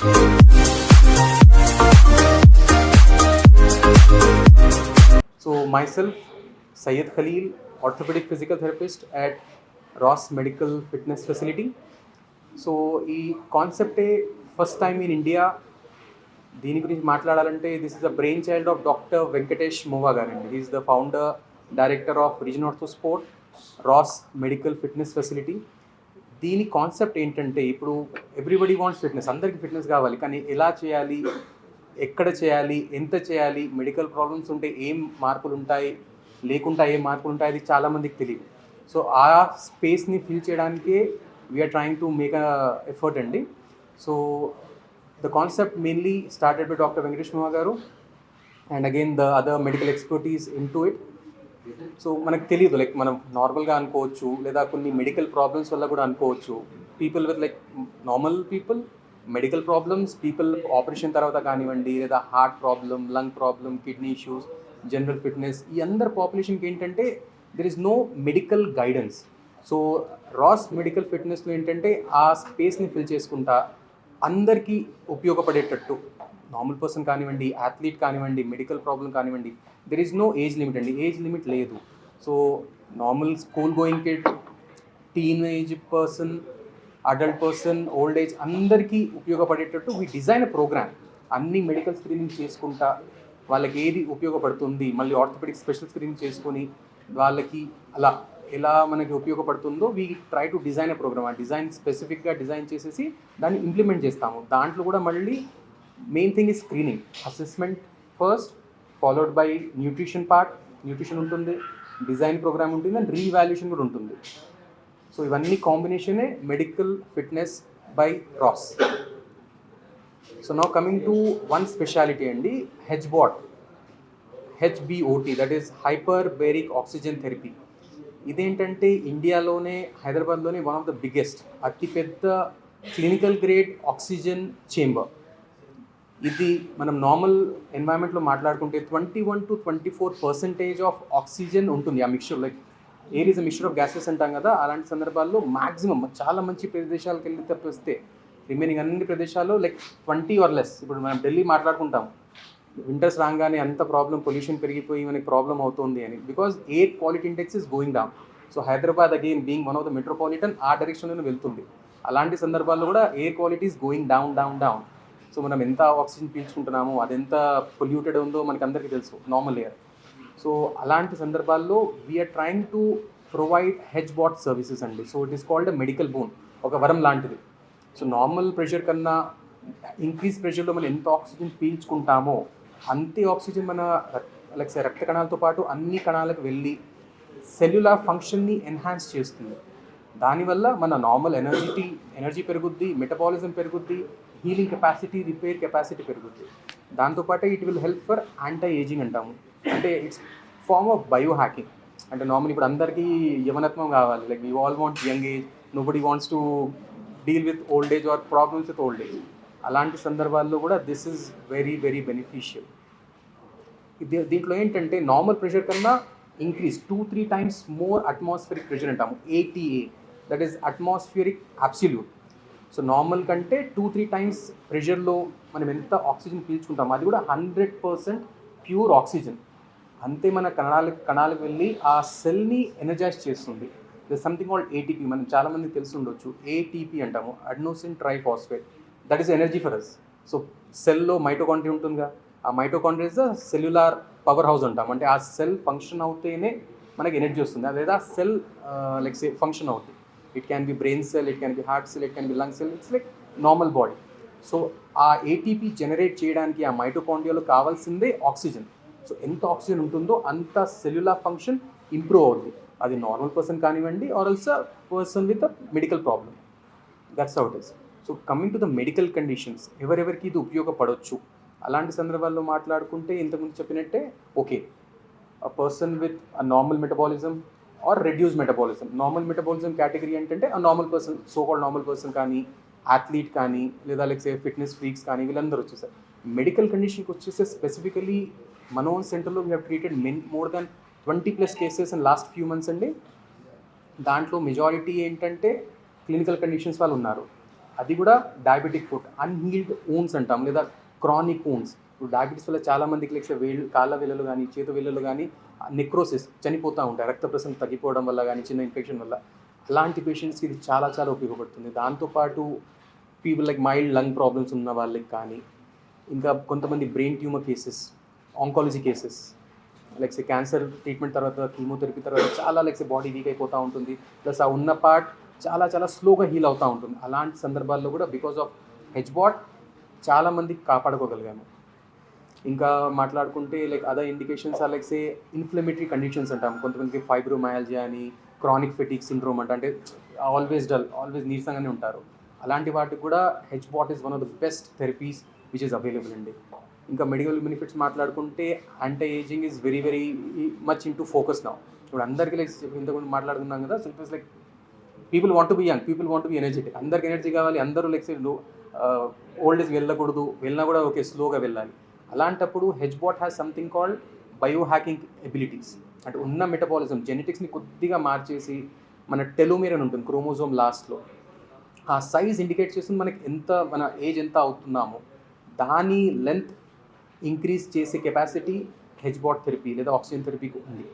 So myself, Syed Khalil, orthopedic physical therapist at Ross Medical Fitness Facility. So ఈ కాన్సెప్టే first time in India దీని గురించి మాట్లాడాలంటే this is the brain child of doctor Venkatesh Mova గారండి he is the founder director of Regen ortho sport Ross medical fitness facility దీని concept ఏంటంటే ఇప్పుడు everybody wants fitness అందరికీ ఫిట్నెస్ కావాలి కానీ ఎలా చేయాలి ఎక్కడ చేయాలి ఎంత చేయాలి మెడికల్ ప్రాబ్లమ్స్ ఉంటే ఏం మార్పులు ఉంటాయి లేకుండా ఏం మార్పులు ఉంటాయి అది చాలామందికి తెలియదు. సో ఆ స్పేస్ని ఫిల్ చేయడానికే we are trying to make a effort అండి. So the concept mainly started by doctor Venkatesh గారు and again the other medical expertise into it so మనకు తెలియదు లైక్ మనం నార్మల్గా అనుకోవచ్చు లేదా కొన్ని మెడికల్ ప్రాబ్లమ్స్ వల్ల కూడా అనుకోవచ్చు. People with like normal people medical problems people operation తర్వాత కానివ్వండి లేదా heart problem lung problem kidney issues general fitness ఈ అందరు పాపులేషన్కి ఏంటంటే there is no medical guidance so Ross medical ఫిట్నెస్లో ఏంటంటే ఆ స్పేస్ని ఫిల్ చేసుకుంటా అందరికీ ఉపయోగపడేటట్టు. నార్మల్ పర్సన్ కానివ్వండి అథ్లీట్ కానివ్వండి మెడికల్ ప్రాబ్లం కానివ్వండి there is no age limit అండి. ఏజ్ లిమిట్ లేదు. So normal school going kid teen age person adult person old age అందరికీ ఉపయోగపడేటట్టు వీ డిజైన్ ప్రోగ్రామ్ అన్ని మెడికల్ స్క్రీనింగ్ చేసుకుంటా వాళ్ళకి ఏది ఉపయోగపడుతుంది మళ్ళీ ఆర్థోపెడిక్ స్పెషల్ స్క్రీనింగ్ చేసుకొని వాళ్ళకి అలా ఎలా మనకి ఉపయోగపడుతుందో we try to design a program ఆ డిజైన్ స్పెసిఫిక్గా డిజైన్ చేసేసి దాన్ని ఇంప్లిమెంట్ చేస్తాము. దాంట్లో కూడా మళ్ళీ మెయిన్ థింగ్ ఈ screening assessment first followed by nutrition part nutrition ఉంటుంది డిజైన్ ప్రోగ్రామ్ ఉంటుంది అండ్ రీవాల్యుయేషన్ కూడా ఉంటుంది. సో ఇవన్నీ కాంబినేషనే medical fitness by Ross so now coming to one speciality అండి HBOT HBOT that is hyperbaric oxygen therapy ఇదేంటంటే ఇండియాలోనే హైదరాబాద్లోనే వన్ ఆఫ్ ద బిగ్గెస్ట్ అతిపెద్ద క్లినికల్ గ్రేడ్ ఆక్సిజన్ చేంబర్ ఇది మనం నార్మల్ ఎన్వైరన్మెంట్లో మాట్లాడుకుంటే twenty one to twenty four percentage of oxygen ఉంటుంది ఆ mixture like air is a mixture of gases అంటాం కదా అలాంటి సందర్భాల్లో మాక్సిమం చాలా మంచి ప్రదేశాలకు వెళ్ళి తప్పిస్తే రిమైనింగ్ అన్ని ప్రదేశాల్లో లైక్ ట్వంటీ ఆర్ లెస్ ఇప్పుడు మనం ఢిల్లీ మాట్లాడుకుంటాం వింటర్స్ రాగానే అంత ప్రాబ్లం పొల్యూషన్ పెరిగిపోయి మనకి ప్రాబ్లం అవుతుంది అని. Because air quality index is going down so Hyderabad again being one of the metropolitan ఆ డైరెక్షన్లోనే వెళ్తుంది. అలాంటి సందర్భాల్లో కూడా air quality is going down down down so మనం ఎంత ఆక్సిజన్ పీల్చుకుంటున్నామో అది ఎంత పొల్యూటెడ్ ఉందో మనకి అందరికీ తెలుసు నార్మల్ ఎయిర్ సో అలాంటి సందర్భాల్లో we are trying to provide H bot services అండి. So it is called medical boon ఒక వరం లాంటిది. సో నార్మల్ ప్రెషర్ కన్నా ఇంక్రీజ్ ప్రెషర్లో మనం ఎంత ఆక్సిజన్ పీల్చుకుంటామో అంతే ఆక్సిజన్ మన లైక్ రక్త కణాలతో పాటు అన్ని కణాలకు వెళ్ళి సెల్యులార్ ఫంక్షన్ని ఎన్హాన్స్ చేస్తుంది. దానివల్ల మన నార్మల్ ఎనర్జీటీ ఎనర్జీ పెరుగుద్ది మెటబాలిజం పెరుగుద్ది హీలింగ్ కెపాసిటీ రిపేర్ కెపాసిటీ పెరుగుతుంది దాంతోపాటు it will help for anti aging అంటాము. అంటే it's form of bio hacking అంటే నార్మల్ ఇప్పుడు అందరికీ యవనత్వం కావాలి. Like you all want young age nobody wants to deal with old age or problems with old age అలాంటి సందర్భాల్లో కూడా this is very very beneficial దీంట్లో ఏంటంటే నార్మల్ ప్రెషర్ కన్నా increase two three times more atmospheric pressure అంటాము. ATA that is atmospheric absolute so normal కంటే two three times ప్రెషర్లో మనం ఎంత ఆక్సిజన్ పీల్చుకుంటామో అది కూడా హండ్రెడ్ పర్సెంట్ ప్యూర్ ఆక్సిజన్. అంతే మన కణాలకు కణాలకు వెళ్ళి ఆ సెల్ని ఎనర్జైజ్ చేస్తుంది. ద సంథింగ్ కాల్డ్ ఏటీపీ మనం చాలామంది తెలిసి ఉండొచ్చు. ఏటీపీ అంటాము. Adenosine triphosphate that is energy for us so సెల్లో మైటోకాండ్రియా ఉంటుందిగా. ఆ mitochondria is the cellular powerhouse అంటాం. అంటే ఆ సెల్ ఫంక్షన్ అవుతేనే మనకి ఎనర్జీ వస్తుంది. లేదా సెల్ లైక్ సే ఫంక్షన్ అవుతుంది. It can be brain cell it can be heart cell it can be lung cell it's like normal body so ఆ ATP generate చేయడానికి ఆ మైటోకాండ్రియాలో కావాల్సిందే ఆక్సిజన్ సో ఎంత oxygen ఉంటుందో అంత సెల్యులార్ ఫంక్షన్ ఇంప్రూవ్ అవుతుంది అది నార్మల్ పర్సన్ కానివ్వండి or also person with medical problem that's out is so coming to the medical conditions ఎవరెవరికి ఇది ఉపయోగపడవచ్చు అలాంటి సందర్భాల్లో మాట్లాడుకుంటే ఇంతకుముందు చెప్పినట్టే okay a person with a normal metabolism or reduce metabolism normal metabolism category ఏంటంటే ఆ normal person so normal person కానీ అథ్లీట్ కానీ లేదా లైక్ సే ఫిట్నెస్ ఫ్రీక్స్ కానీ వీళ్ళందరూ వచ్చేసారు మెడికల్ కండిషన్కి వచ్చేసే స్పెసిఫికలీ మనోన్ సెంటర్లో we have treated men more than twenty plus cases in last few months అండి. దాంట్లో మెజారిటీ ఏంటంటే క్లినికల్ కండిషన్స్ వాళ్ళు ఉన్నారు. అది కూడా డయాబెటిక్ ఫుడ్ అన్హీల్డ్ ఊన్స్ అంటాం లేదా క్రానిక్ ఊన్స్ ఇప్పుడు డయాబెటీస్ వల్ల చాలా మందికి లైక్ వేళ్ళు కాళ్ళ వేళ్ళలు కానీ చేతు వేళ్ళలు కానీ నెక్రోసిస్ చనిపోతూ ఉంటాయి. రక్త ప్రసరణ తగ్గిపోవడం వల్ల కానీ చిన్న ఇన్ఫెక్షన్ వల్ల. అలాంటి పేషెంట్స్కి ఇది చాలా చాలా ఉపయోగపడుతుంది. దాంతోపాటు people like mild lung problems ఉన్న వాళ్ళకి కానీ ఇంకా కొంతమంది brain tumour cases oncology cases like say cancer treatment తర్వాత కీమోథెరపీ తర్వాత చాలా లైక్ సే బాడీ వీక్ అయిపోతూ ఉంటుంది. ప్లస్ ఆ ఉన్న పార్ట్ చాలా చాలా స్లోగా హీల్ అవుతూ ఉంటుంది. అలాంటి సందర్భాల్లో కూడా బికాస్ ఆఫ్ హెచ్బాట్ చాలామందికి కాపాడుకోగలిగాము. ఇంకా మాట్లాడుకుంటే like other indications or like say inflammatory conditions అంటాం. కొంతమందికి ఫైబ్రోమయాలజియా అని క్రానిక్ ఫెటిక్ సిండ్రోమ్ అంట. అంటే ఆల్వేస్ డల్ ఆల్వేస్ నీరసంగానే ఉంటారు. అలాంటి వాటికి కూడా H bot is one of the best therapies which is available అండి. ఇంకా మెడికల్ బెనిఫిట్స్ మాట్లాడుకుంటే anti aging is very very much into focus నా ఇప్పుడు అందరికీ లైక్ ఇంతకుముందు మాట్లాడుకున్నాం కదా so it like people want be young people want be energetic అందరికి ఎనర్జీ కావాలి అందరూ లైక్ ఓల్డ్ ఏజ్ వెళ్ళకూడదు వెళ్ళినా కూడా ఓకే స్లోగా వెళ్ళాలి. అలాంటప్పుడు H bot has something called biohacking abilities అంటే ఉన్న మెటబాలిజం జెనెటిక్స్ని కొద్దిగా మార్చేసి మన టెలోమీర్ అని ఉంటుంది క్రోమోజోమ్ లాస్ట్లో ఆ సైజ్ ఇండికేట్ చేస్తుంది మనకి ఎంత మన ఏజ్ ఎంత అవుతున్నామో. దాని లెంత్ ఇంక్రీజ్ చేసే కెపాసిటీ హెచ్ బాట్ థెరపీ లేదా ఆక్సిజన్ థెరపీకి ఉంది.